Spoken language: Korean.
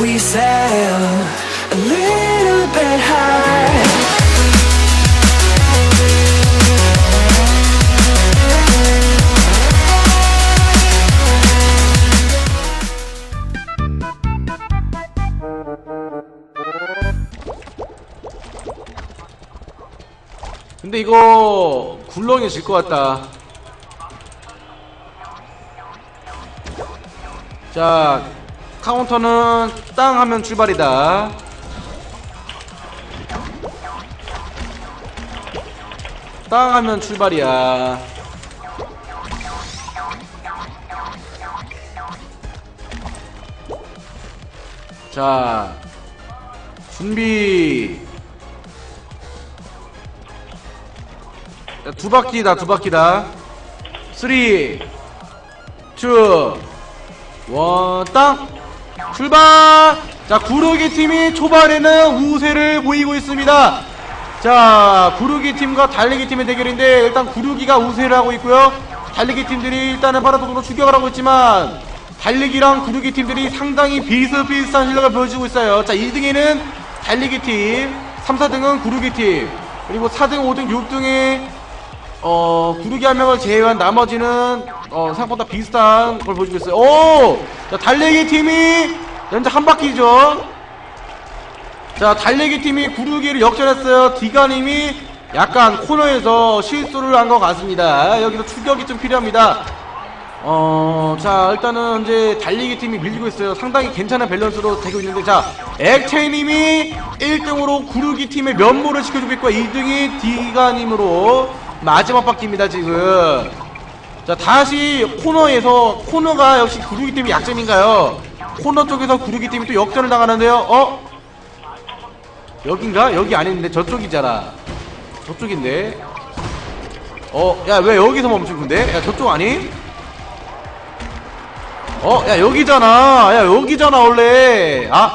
we sail a little bit high? 근데 이거 굴렁이 질 것 같다. 자, 카운터는 땅 하면 출발이다. 땅 하면 출발이야. 자, 준비. 자, 두 바퀴다, 두 바퀴다. 3, 2, 1, 땅! 출발! 자, 구르기 팀이 초반에는 우세를 보이고 있습니다. 자, 구르기 팀과 달리기 팀의 대결인데, 일단 구르기가 우세를 하고 있고요. 달리기 팀들이 일단은 파라도로 추격을 하고 있지만, 달리기랑 구르기 팀들이 상당히 비슷비슷한 실력을 보여주고 있어요. 자, 2등에는 달리기 팀, 3, 4등은 구르기 팀, 그리고 4등, 5등, 6등에 어, 구르기 한 명을 제외한 나머지는 어, 생각보다 비슷한 걸 보여주고 있어요. 오! 자, 달리기 팀이 연장 한 바퀴죠. 자, 달리기 팀이 구르기를 역전했어요. 디가님이 약간 코너에서 실수를 한 것 같습니다. 여기서 추격이 좀 필요합니다. 어, 자, 일단은 이제 달리기 팀이 밀리고 있어요. 상당히 괜찮은 밸런스로 되고 있는데, 자, 액체님이 1등으로 구르기 팀의 면모를 지켜주고 있고, 2등이 디가님으로 마지막 바퀴입니다, 지금. 자, 다시 코너에서, 코너가 역시 구르기 팀의 약점인가요? 코너 쪽에서 구르기 팀이 또 역전을 당하는데요, 어? 여긴가? 여기 아닌데, 저쪽이잖아. 저쪽인데. 어, 야, 왜 여기서 멈춘 건데? 야, 저쪽 아니? 어, 야, 여기잖아. 야, 여기잖아, 원래. 아,